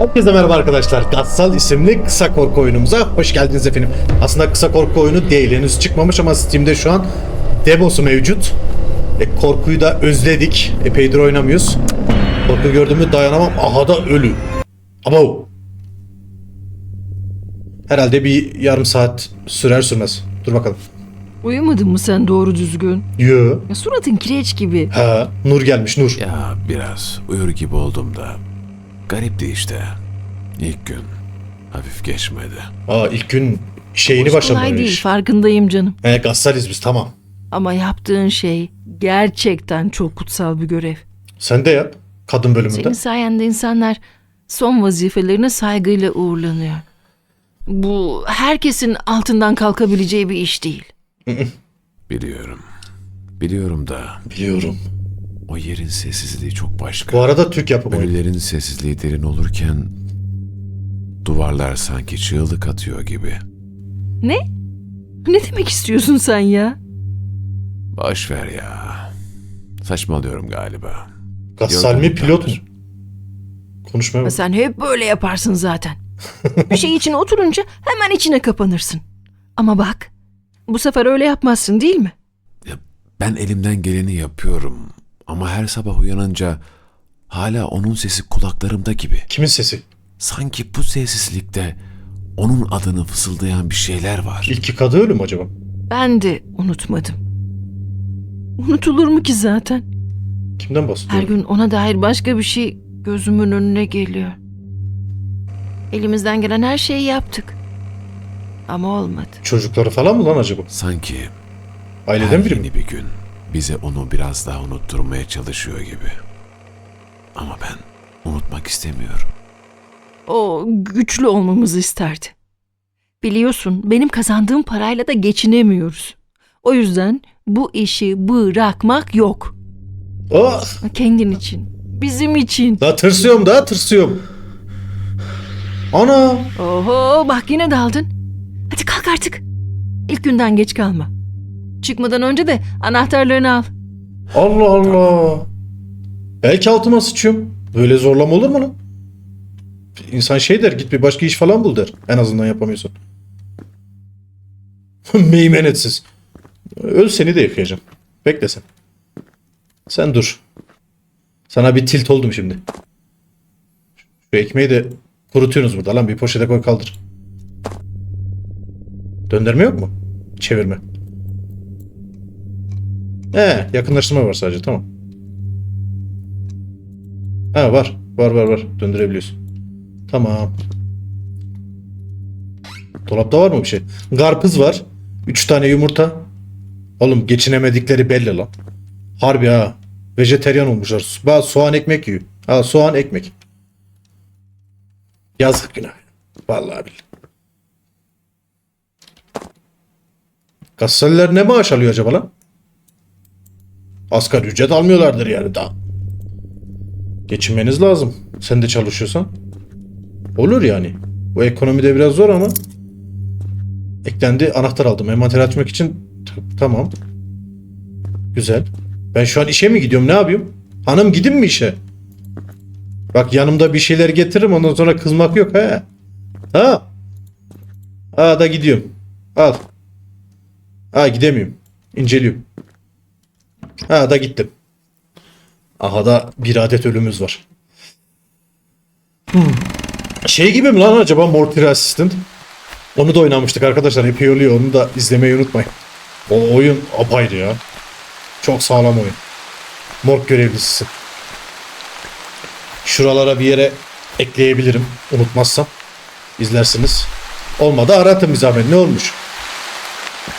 Herkese merhaba arkadaşlar. Gassal isimli kısa korku oyunumuza hoş geldiniz efendim. Aslında kısa korku oyunu değil. Henüz çıkmamış ama Steam'de şu an demosu mevcut. E, korkuyu da özledik. Epeydir oynamıyoruz. Korku gördüğümü dayanamam. Aha da ölü. Abo. Herhalde bir yarım saat sürer sürmez. Dur bakalım. Uyumadın mı sen doğru düzgün? Yo. Ya suratın kireç gibi. Ha, Nur gelmiş Nur. Ya biraz uyur gibi oldum da. Garipti işte. İlk gün. Hafif geçmedi. Aa ilk gün şeyini Kolay başlamamış. değil farkındayım canım. He Gassaliz biz tamam. Ama yaptığın şey gerçekten çok kutsal bir görev. Sen de yap. Kadın bölümünde. Senin sayende insanlar son vazifelerine saygıyla uğurlanıyor. Bu herkesin altından kalkabileceği bir iş değil. Biliyorum. Biliyorum da Biliyorum. O yerin sessizliği çok başka. Bu arada Türk yapımı. Ölülerin sessizliği derin olurken duvarlar sanki çığlık atıyor gibi. Ne? Ne demek istiyorsun sen ya? Boş ver ya. Saçmalıyorum galiba. Gassal mi pilot mu? Konuşmaya bak. Sen hep böyle yaparsın zaten. bir şey için oturunca hemen içine kapanırsın. Ama bak, bu sefer öyle yapmazsın değil mi? Ya ben elimden geleni yapıyorum. Ama her sabah uyanınca hala onun sesi kulaklarımda gibi. Kimin sesi? Sanki bu sessizlikte onun adını fısıldayan bir şeyler var. İlk kadı ölü mü acaba? Ben de unutmadım. Unutulur mu ki zaten? Kimden Her bahsediyor? gün ona dair başka bir şey gözümün önüne geliyor. Elimizden gelen her şeyi yaptık. Ama olmadı. Çocukları falan mı lan acaba? Sanki Aileden her biri mi? yeni bir gün bize onu biraz daha unutturmaya çalışıyor gibi. Ama ben unutmak istemiyorum. O güçlü olmamızı isterdi. Biliyorsun benim kazandığım parayla da geçinemiyoruz. O yüzden bu işi bırakmak yok. Ah! Kendin için, bizim için. Daha tırsıyorum daha tırsıyorum. Ana! Oho bak yine daldın. Hadi kalk artık. İlk günden geç kalma. Çıkmadan önce de anahtarlarını al. Allah Allah! Belki altıma sıçıyorum. Böyle zorlama olur mu lan? İnsan şey der git bir başka iş falan bul der. En azından yapamıyorsan. Meymenetsiz. Öl seni de yıkayacağım. Bekle sen. Sen dur. Sana bir tilt oldum şimdi. Şu ekmeği de kurutuyorsunuz burada lan. Bir poşete koy kaldır. Döndürme yok mu? Çevirme. He, yakınlaştırma var sadece tamam. Ha var. Var var var. Döndürebiliyorsun. Tamam. Dolapta var mı bir şey? Karpuz var. 3 tane yumurta. Oğlum geçinemedikleri belli lan. Harbi ha. Vejeteryan olmuşlar. Bazı soğan ekmek yiyor. Ha soğan ekmek. Yazık günah. Vallahi billahi. Gazeteliler ne maaş alıyor acaba lan? Asgari ücret almıyorlardır yani daha. Geçinmeniz lazım. Sen de çalışıyorsan. Olur yani. Bu ekonomide biraz zor ama. Eklendi anahtar aldım. Envanter açmak için tamam. Güzel. Ben şu an işe mi gidiyorum ne yapıyorum? Hanım gidin mi işe? Bak yanımda bir şeyler getiririm ondan sonra kızmak yok ha. Ha. Ha da gidiyorum. Al. Ha gidemiyorum. İnceliyorum. Ha da gittim. Aha da bir adet ölümüz var. Hmm. Şey gibi mi lan acaba Mortal Assistant? Onu da oynamıştık arkadaşlar. Epey oluyor. Onu da izlemeyi unutmayın. O oyun apayrı ya. Çok sağlam oyun. Morg görevlisi. Şuralara bir yere ekleyebilirim. Unutmazsam. İzlersiniz. Olmadı aratın bir zahmet. Ne olmuş?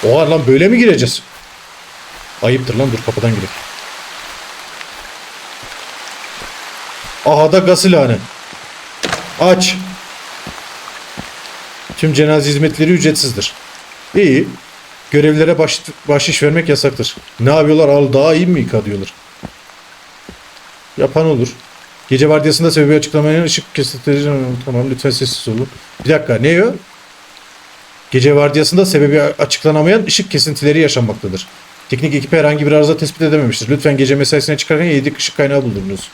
Oha lan böyle mi gireceğiz? Ayıptır lan dur kapıdan girelim. Aha da gasilhane. Aç. Tüm cenaze hizmetleri ücretsizdir. İyi. Görevlilere baş, bahşiş vermek yasaktır. Ne yapıyorlar? Al daha iyi mi yıka diyorlar. Yapan olur. Gece vardiyasında sebebi açıklamayan ışık kesintileri... Tamam lütfen sessiz olun. Bir dakika ne o? Gece vardiyasında sebebi açıklanamayan ışık kesintileri yaşanmaktadır. Teknik ekip herhangi bir arıza tespit edememiştir. Lütfen gece mesaisine çıkarken yedik ışık kaynağı bulunuz.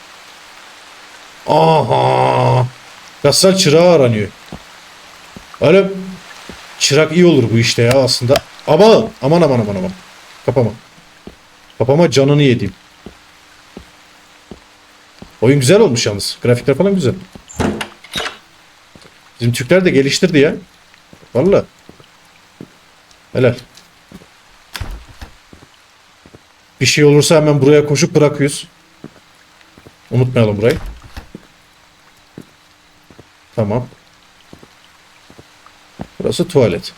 Aha! Gassal çırağı aranıyor. Öyle çırak iyi olur bu işte ya aslında. Aman aman aman aman aman. Kapama. Kapama canını yediğim. Oyun güzel olmuş yalnız. Grafikler falan güzel. Bizim Türkler de geliştirdi ya. Valla. Helal. Bir şey olursa hemen buraya koşup bırakıyoruz. Unutmayalım burayı. Tamam. Burası tuvalet.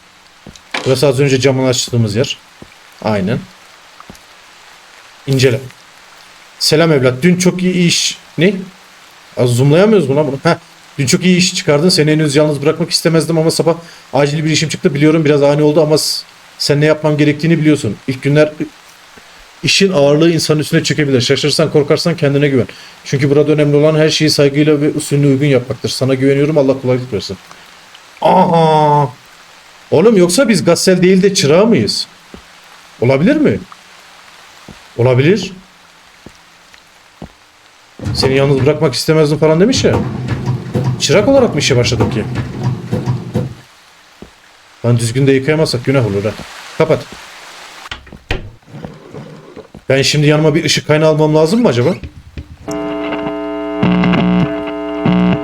Burası az önce camını açtığımız yer. Aynen. İncele. Selam evlat. Dün çok iyi iş... Ne? Az zoomlayamıyoruz lan bunu? Heh. Dün çok iyi iş çıkardın. Seni henüz yalnız bırakmak istemezdim ama sabah acil bir işim çıktı. Biliyorum biraz ani oldu ama sen ne yapmam gerektiğini biliyorsun. İlk günler işin ağırlığı insanın üstüne çökebilir. Şaşırsan korkarsan kendine güven. Çünkü burada önemli olan her şeyi saygıyla ve usulüne uygun yapmaktır. Sana güveniyorum Allah kolaylık versin. Aha! Oğlum yoksa biz gassel değil de çırağı mıyız? Olabilir mi? Olabilir. Seni yalnız bırakmak istemezdim falan demiş ya. Çırak olarak mı işe başladık ki? Lan düzgün de yıkayamazsak günah olur ha. Kapat. Ben şimdi yanıma bir ışık kaynağı almam lazım mı acaba?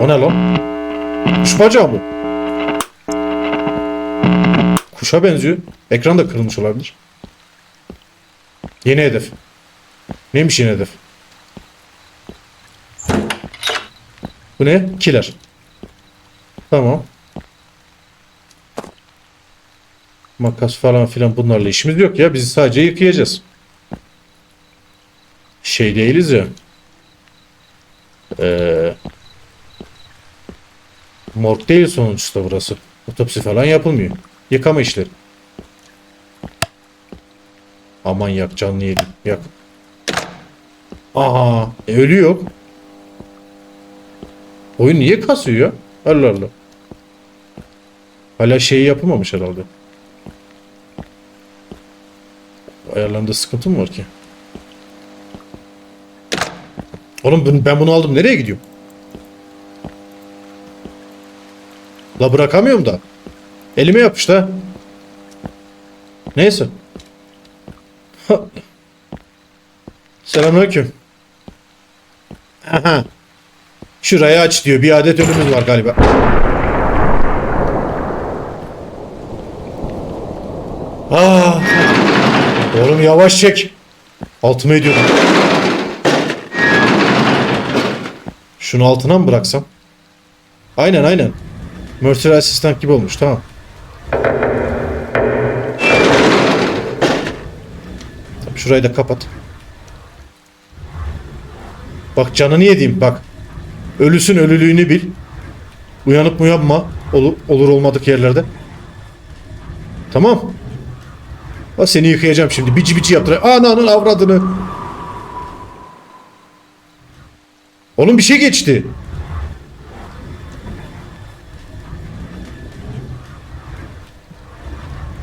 O ne lan? Kuş bacağı mı? Kuşa benziyor. Ekran da kırılmış olabilir. Yeni hedef. Neymiş yeni hedef? Bu ne? Killer. Tamam. Makas falan filan bunlarla işimiz yok ya. Biz sadece yıkayacağız. Şey değiliz ya. Ee, morg değil sonuçta burası. Otopsi falan yapılmıyor. Yıkama işleri. Aman yak canlı yedim. Yak. Aha. E, ölü yok. Oyun niye kasıyor? Allah Allah. Hala şeyi yapamamış herhalde. Ayarlarında sıkıntı mı var ki? Oğlum ben- bunu aldım. Nereye gidiyorum? La bırakamıyorum da. Elime yapıştı. Neyse. Selamünaleyküm. Aha. Şurayı aç diyor. Bir adet önümüz var galiba. Ah. Oğlum yavaş çek. Altıma ediyordum. Şunu altına mı bıraksam? Aynen aynen. Mercer asistan gibi olmuş tamam. Şurayı da kapat. Bak canını yediğim bak. Ölüsün ölülüğünü bil. Uyanıp uyanma. Olur, olur olmadık yerlerde. Tamam. Ha seni yıkayacağım şimdi. Bici bici yaptır. Ananın avradını. Oğlum bir şey geçti.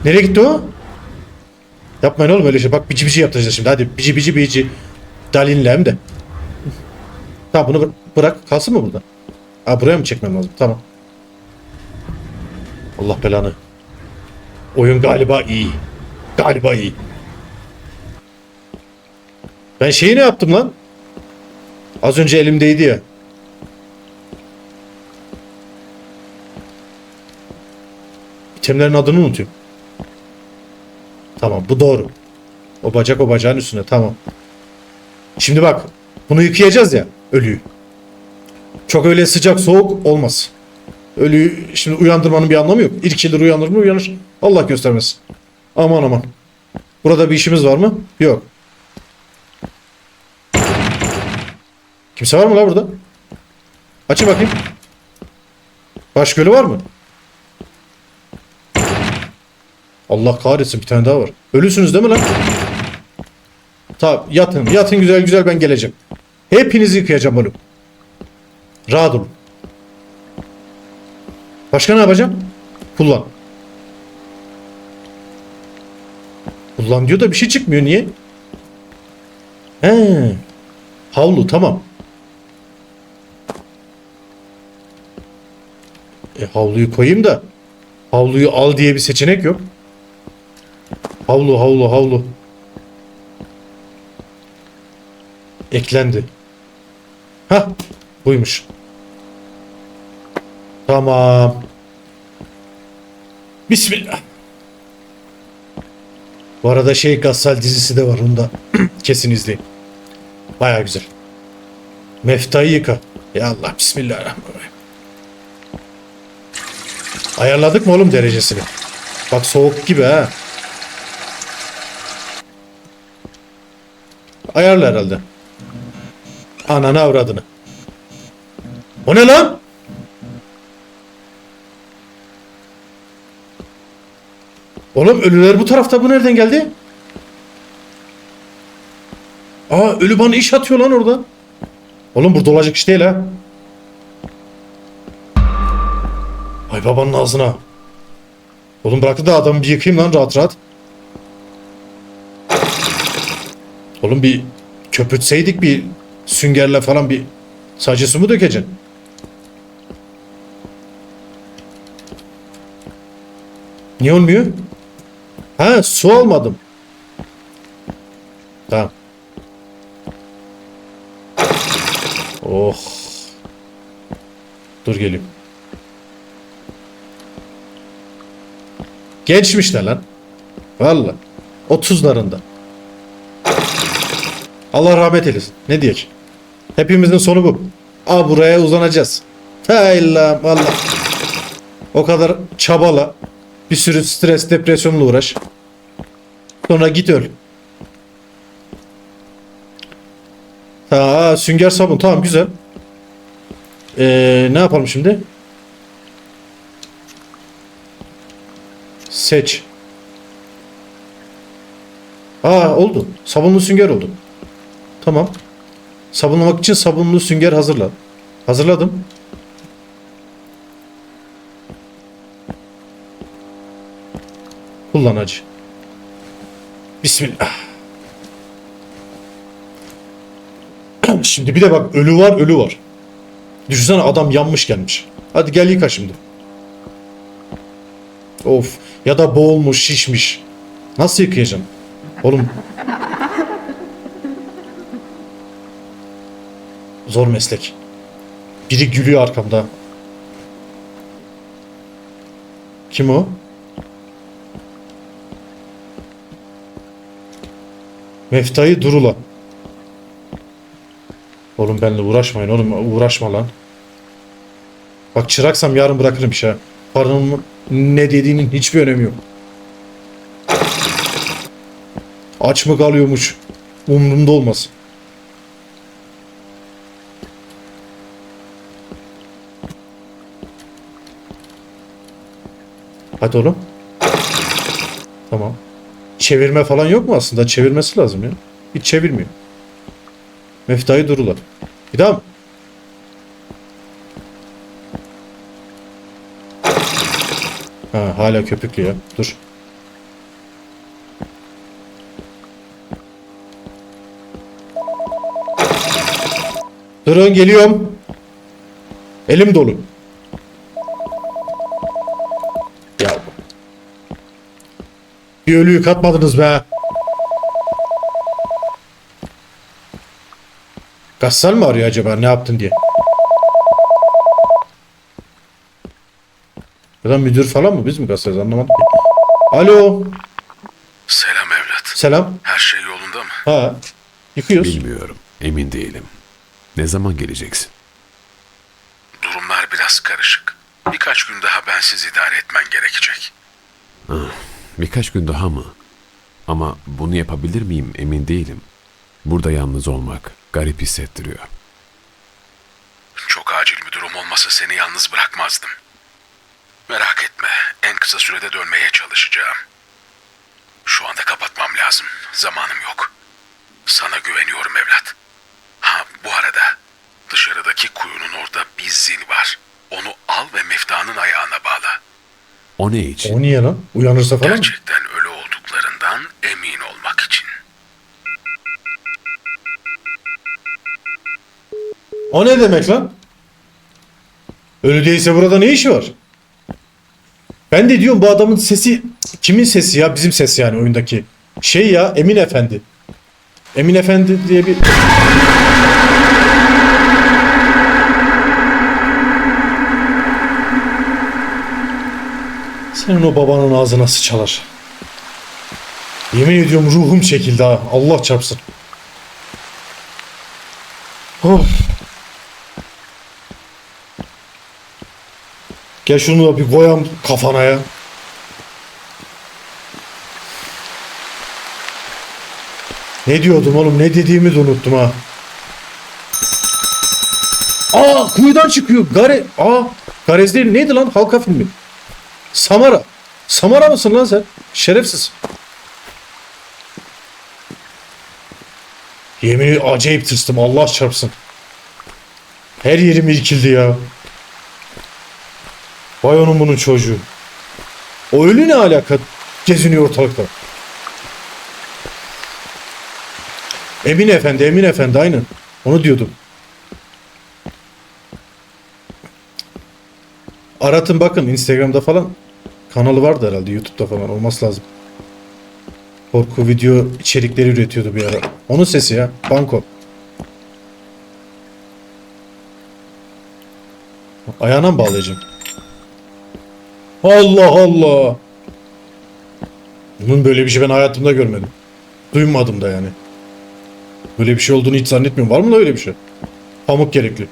Nereye gitti o? Yapmayın oğlum öyle şey. Bak bici bici yaptıracağız şimdi. Hadi bici bici bici. Dalinle hem de. Tamam bunu bı- bırak. Kalsın mı burada? Aa buraya mı çekmem lazım? Tamam. Allah belanı. Oyun galiba iyi. Galiba iyi. Ben şeyi ne yaptım lan? Az önce elimdeydi ya. İtemlerin adını unutuyorum. Tamam bu doğru. O bacak o bacağın üstüne tamam. Şimdi bak bunu yıkayacağız ya ölüyü. Çok öyle sıcak soğuk olmaz. Ölüyü şimdi uyandırmanın bir anlamı yok. İrkilir uyanır mı uyanır. Allah göstermesin. Aman aman. Burada bir işimiz var mı? Yok. Kimse var mı la burada? Açın bakayım. Baş gölü var mı? Allah kahretsin bir tane daha var. Ölüsünüz değil mi lan? Tamam yatın. Yatın güzel güzel ben geleceğim. Hepinizi yıkayacağım oğlum. Rahat olun. Başka ne yapacağım? Kullan. Kullan diyor da bir şey çıkmıyor. Niye? He. Havlu tamam. E, havluyu koyayım da havluyu al diye bir seçenek yok. Havlu havlu havlu. Eklendi. Ha buymuş. Tamam. Bismillah. Bu arada şey Gassal dizisi de var onu da kesin izleyin. Baya güzel. Meftayı yıka. Ya Allah bismillahirrahmanirrahim. Ayarladık mı oğlum derecesini? Bak soğuk gibi ha. Ayarla herhalde. Ananı avradını. O ne lan? Oğlum ölüler bu tarafta bu nereden geldi? Aa ölü bana iş atıyor lan orada. Oğlum burada olacak iş değil ha. Ay babanın ağzına. Oğlum bırakın da adamı bir yıkayayım lan rahat rahat. Oğlum bir köpürtseydik bir süngerle falan bir sadece su mu dökeceksin? Niye olmuyor? Ha su almadım. Tamam. Oh. Dur geleyim. Gençmiş de lan. Valla. 30'larında. Allah rahmet eylesin. Ne diyecek? Hepimizin sonu bu. Aa buraya uzanacağız. Hay Allah valla. O kadar çabala. Bir sürü stres, depresyonla uğraş. Sonra git öl. Ha, sünger sabun. Tamam güzel. Ee, ne yapalım şimdi? Seç. Aa oldu. Sabunlu sünger oldu. Tamam. Sabunlamak için sabunlu sünger hazırla. Hazırladım. Kullan hacı. Bismillah. Şimdi bir de bak ölü var ölü var. Düşünsene adam yanmış gelmiş. Hadi gel yıka şimdi. Of. Ya da boğulmuş şişmiş. Nasıl yıkayacağım? Oğlum. Zor meslek. Biri gülüyor arkamda. Kim o? Meftayı Durula. Oğlum benimle uğraşmayın oğlum uğraşma lan. Bak çıraksam yarın bırakırım işe. Paranın ne dediğinin hiçbir önemi yok. Aç mı kalıyormuş? Umrumda olmaz. Hadi oğlum. Tamam. Çevirme falan yok mu aslında? Çevirmesi lazım ya. Hiç çevirmiyor. Meftayı durula. Bir daha Ha, hala köpüklü ya. Dur. Durun geliyorum. Elim dolu. Ya. Bir ölüyü katmadınız be. Gassal mı arıyor acaba ne yaptın diye? Ya da müdür falan mı? Biz mi gassayız anlamadım ki. Alo. Selam evlat. Selam. Her şey yolunda mı? Ha. Yıkıyoruz. Bilmiyorum. Emin değilim. Ne zaman geleceksin? Durumlar biraz karışık. Birkaç gün daha bensiz idare etmen gerekecek. Birkaç gün daha mı? Ama bunu yapabilir miyim emin değilim. Burada yalnız olmak garip hissettiriyor. Çok acil bir durum olmasa seni yalnız bırakmazdım. Merak etme, en kısa sürede dönmeye çalışacağım. Şu anda kapatmam lazım. Zamanım yok. Sana güveniyorum evlat. Ha bu arada dışarıdaki kuyunun orada bir zil var. Onu al ve meftanın ayağına bağla. O ne için? O niye lan? Uyanırsa falan mı? Gerçekten ölü olduklarından emin olmak için. O ne demek lan? Ölü değilse burada ne işi var? Ben de diyorum bu adamın sesi kimin sesi ya? Bizim ses yani oyundaki. Şey ya Emin Efendi. Emin Efendi diye bir Senin o babanın ağzına sıçalar. Yemin ediyorum ruhum çekildi ha. Allah çarpsın. Of. Gel şunu da bir koyam kafana ya. Ne diyordum oğlum? Ne dediğimi de unuttum ha. Aa kuyudan çıkıyor. Gare Aa Garez. Neydi lan? Halka filmi. Samara. Samara mısın lan sen? Şerefsiz. Yemin acayip tırstım. Allah çarpsın. Her yerim irkildi ya. Vay onun bunun çocuğu. O ölü ne alaka? Geziniyor ortalıkta. Emin Efendi, Emin Efendi aynen. Onu diyordum. Aratın bakın Instagram'da falan kanalı vardı herhalde YouTube'da falan olması lazım. Korku video içerikleri üretiyordu bir ara. Onun sesi ya. Banko. Ayağına mı bağlayacağım? Allah Allah. Bunun böyle bir şey ben hayatımda görmedim. Duymadım da yani. Böyle bir şey olduğunu hiç zannetmiyorum. Var mı da öyle bir şey? Pamuk gerekli.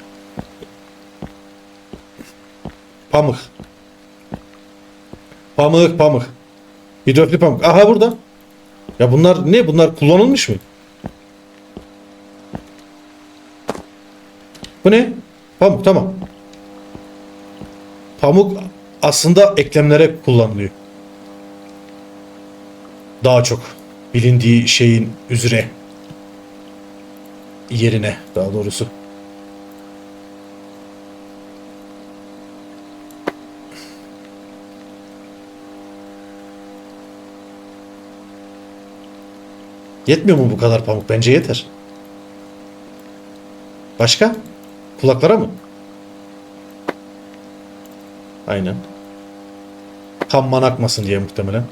Pamuk. Pamuk pamuk. Hidrofili pamuk. Aha burada. Ya bunlar ne? Bunlar kullanılmış mı? Bu ne? Pamuk tamam. Pamuk aslında eklemlere kullanılıyor. Daha çok bilindiği şeyin üzere yerine daha doğrusu. Yetmiyor mu bu kadar pamuk? Bence yeter. Başka? Kulaklara mı? Aynen. Kan man akmasın diye muhtemelen.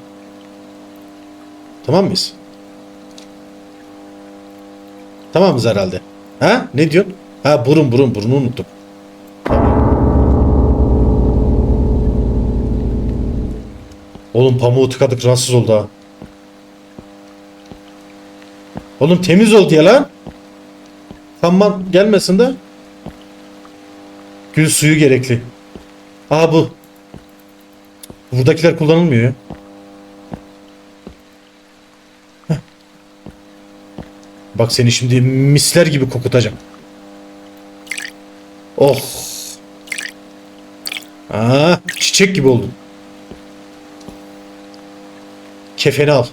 Tamam mıyız? Tamamız herhalde. Ha? Ne diyorsun? Ha burun burun burunu unuttum. Oğlum pamuğu tıkadık rahatsız oldu ha. Oğlum temiz ol diye lan. Kanman gelmesin de. Gül suyu gerekli. Aa bu. Buradakiler kullanılmıyor ya. Bak seni şimdi misler gibi kokutacağım. Oh. Aa, çiçek gibi oldun. Kefeni al.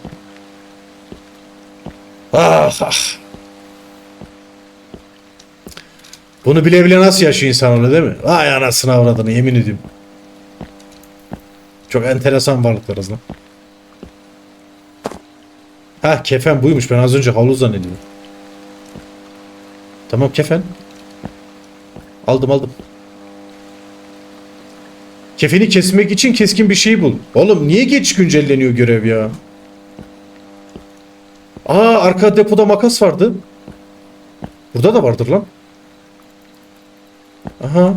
Ah ah. Bunu bile bile nasıl yaşıyor insan öyle değil mi? Vay anasını avradını yemin ediyorum. Çok enteresan varlıklarız lan. Ha kefen buymuş ben az önce havlu zannediyordum. Tamam kefen. Aldım aldım. Kefeni kesmek için keskin bir şey bul. Oğlum niye geç güncelleniyor görev ya? Aa arka depoda makas vardı. Burada da vardır lan. Aha.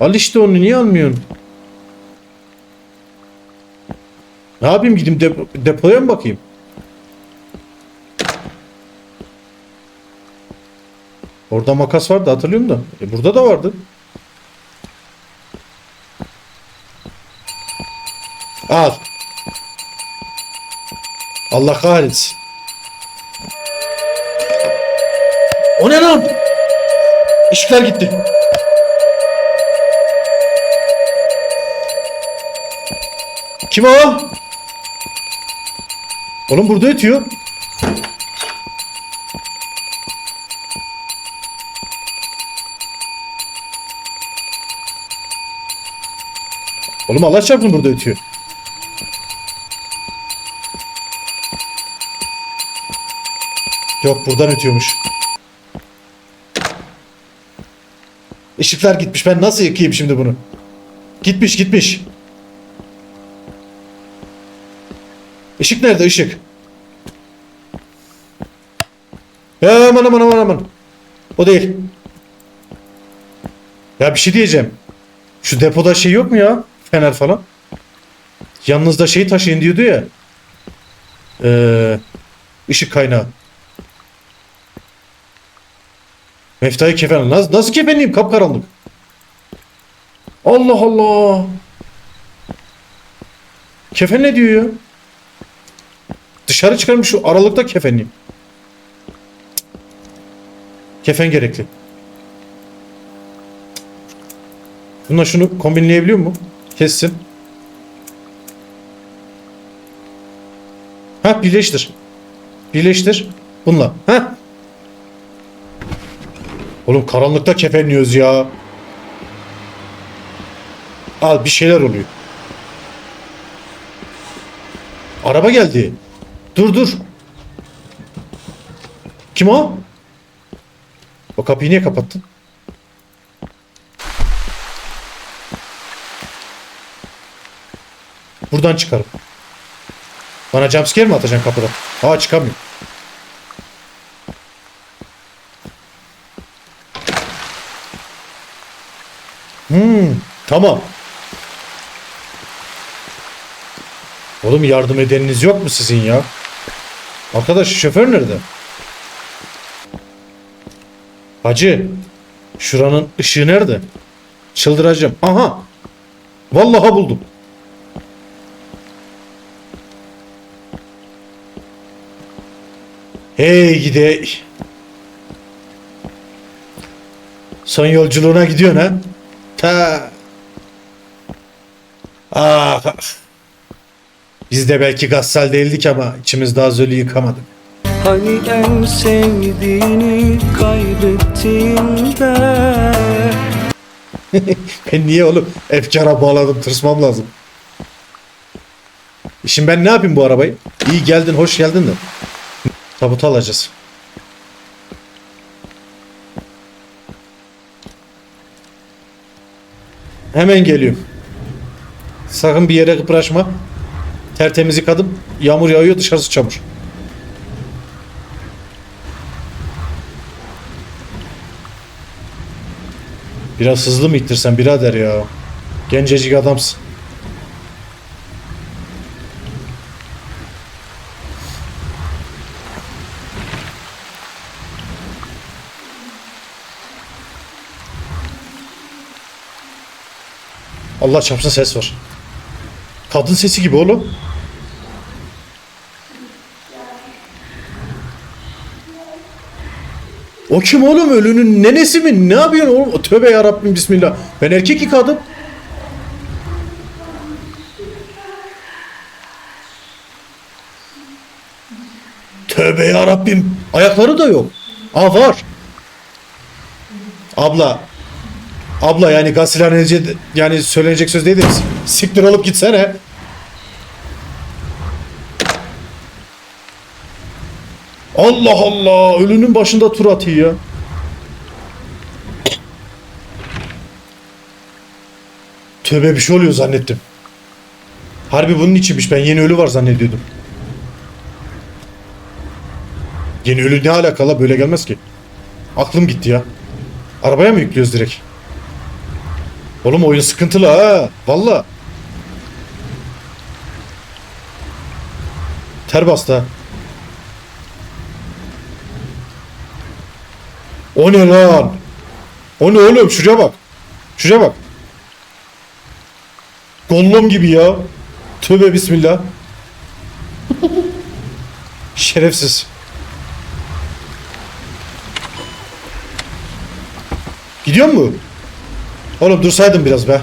Al işte onu niye almıyorsun? Ne yapayım gideyim depo- depoya mı bakayım? Orada makas vardı hatırlıyorum da. E burada da vardı. Al. Allah kahretsin. O ne lan? Işıklar gitti. Kim o? Oğlum burada ötüyor. Oğlum Allah çarpsın burada ötüyor. Yok buradan ötüyormuş. Işıklar gitmiş. Ben nasıl yakayım şimdi bunu? Gitmiş gitmiş. Işık nerede ışık? Ya aman aman aman aman. O değil. Ya bir şey diyeceğim. Şu depoda şey yok mu ya? Fener falan. Yanınızda şeyi taşıyın diyordu ya. Ee, ışık kaynağı. Meftayı kefen. Nasıl, nasıl kefenliyim? Kapkaranlık. Allah Allah. Kefen ne diyor ya? Dışarı çıkarmış şu aralıkta kefenliyim. Kefen gerekli. Bununla şunu kombinleyebiliyor mu? Kessin. Ha birleştir. Birleştir. Bununla. Ha. Oğlum karanlıkta kefenliyoruz ya. Al bir şeyler oluyor. Araba geldi. Dur dur. Kim o? O kapıyı niye kapattın? Buradan çıkarım. Bana jumpscare mi atacaksın kapıda? Aa çıkamıyorum. Hmm, tamam. Oğlum yardım edeniniz yok mu sizin ya? Arkadaş şoför nerede? Hacı, şuranın ışığı nerede? Çıldıracağım. Aha. Vallahi buldum. Hey gide. Son yolculuğuna gidiyorsun ha? Ta. Ah. Biz de belki gassal değildik ama içimiz daha zölü yıkamadık. Hani en sevdiğini kaybettiğinde Ben niye oğlum efkara bağladım tırsmam lazım. Şimdi ben ne yapayım bu arabayı? İyi geldin hoş geldin de. Tabutu alacağız. Hemen geliyorum. Sakın bir yere kıpraşma. Tertemiz yıkadım. Yağmur yağıyor dışarısı çamur. Biraz hızlı mı ittirsen birader ya? Gencecik adamsın. Allah çarpsın ses var. Kadın sesi gibi oğlum. O kim oğlum ölünün nenesi mi? Ne yapıyorsun oğlum? Tövbe yarabbim bismillah. Ben erkek yıkadım. Tövbe yarabbim. Ayakları da yok. Aa var. Abla. Abla yani gasilhaneci yani söylenecek söz değil de siktir olup gitsene. Allah Allah ölünün başında tur atıyor ya. Tövbe bir şey oluyor zannettim. Harbi bunun içiymiş ben yeni ölü var zannediyordum. Yeni ölü ne alakalı böyle gelmez ki. Aklım gitti ya. Arabaya mı yüklüyoruz direkt? Oğlum oyun sıkıntılı ha. Valla. Ter bastı ha. O ne lan? O ne oğlum? Şuraya bak. Şuraya bak. Gollum gibi ya. Tövbe bismillah. Şerefsiz. Gidiyor mu? Oğlum dursaydın biraz be.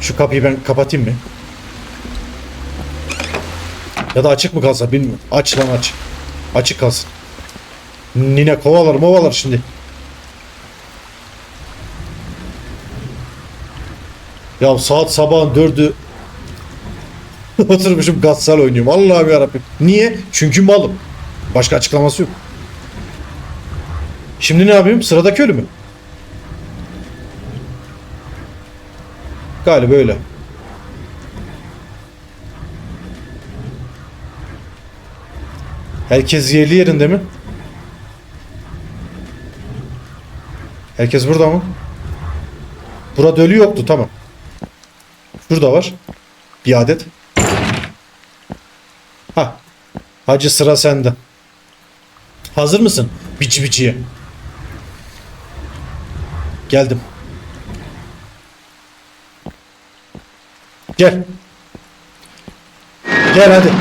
Şu kapıyı ben kapatayım mı? Ya da açık mı kalsa bilmiyorum. Aç lan aç. Açık kalsın. Nine kovalar movalar şimdi. Ya saat sabahın dördü oturmuşum gatsal oynuyorum. Allah'ım yarabbim. Niye? Çünkü malım. Başka açıklaması yok. Şimdi ne yapayım? Sıradaki ölü mü? Galiba öyle. Herkes yerli yerinde mi? Herkes burada mı? Burada ölü yoktu tamam. Şurada var. Bir adet. Ha. Hacı sıra sende. Hazır mısın? Bici biciye. Geldim. Gel. Gel hadi.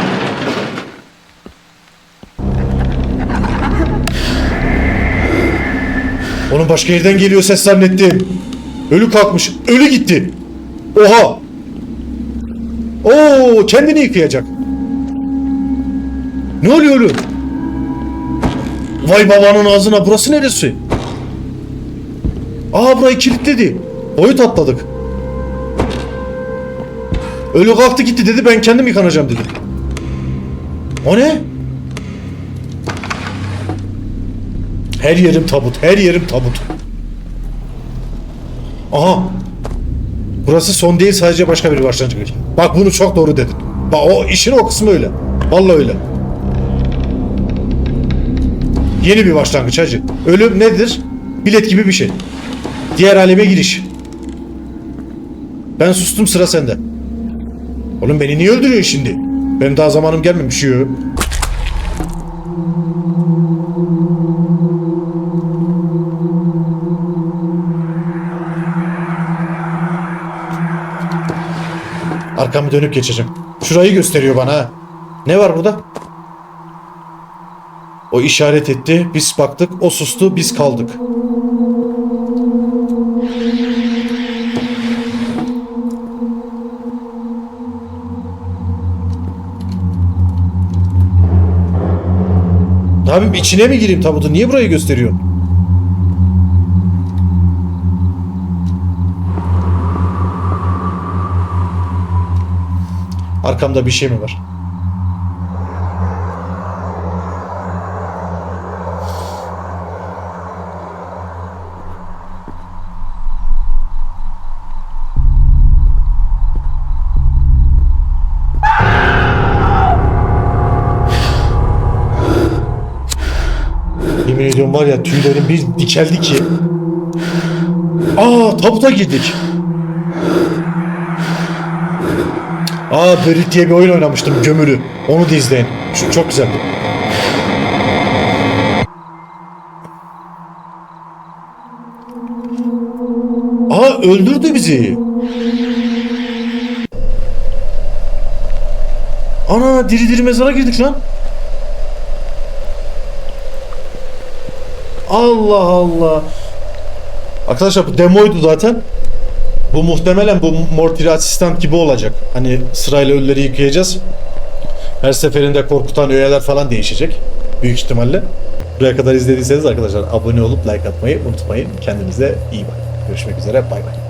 Onun başka yerden geliyor ses zannettim. Ölü kalkmış. Ölü gitti. Oha. Oo kendini yıkayacak. Ne oluyor ölü? Vay babanın ağzına burası neresi? Aa burayı kilitledi. Boyut atladık. Ölü kalktı gitti dedi ben kendim yıkanacağım dedi. O ne? Her yerim tabut, her yerim tabut. Aha. Burası son değil sadece başka bir başlangıç. Bak bunu çok doğru dedin. Bak o işin o kısmı öyle. Vallahi öyle. Yeni bir başlangıç hacı. Ölüm nedir? Bilet gibi bir şey. Diğer aleme giriş. Ben sustum sıra sende. Oğlum beni niye öldürüyor şimdi? Benim daha zamanım gelmemiş. Yo. Arkamı dönüp geçeceğim. Şurayı gösteriyor bana. Ne var burada? O işaret etti. Biz baktık. O sustu. Biz kaldık. Ne yapayım içine mi gireyim tabutu? Niye burayı gösteriyorsun? Arkamda bir şey mi var? Yemin ediyorum var ya tüylerim bir dikeldi ki. Aa tabuta girdik. Aa Börük diye bir oyun oynamıştım gömülü. Onu da izleyin. Şu çok güzeldi. Aa öldürdü bizi. Ana diri diri mezara girdik lan. Allah Allah. Arkadaşlar bu demoydu zaten. Bu muhtemelen bu Morty'li asistan gibi olacak. Hani sırayla ölüleri yıkayacağız. Her seferinde korkutan öğeler falan değişecek. Büyük ihtimalle. Buraya kadar izlediyseniz arkadaşlar abone olup like atmayı unutmayın. Kendinize iyi bakın. Görüşmek üzere. Bay bay.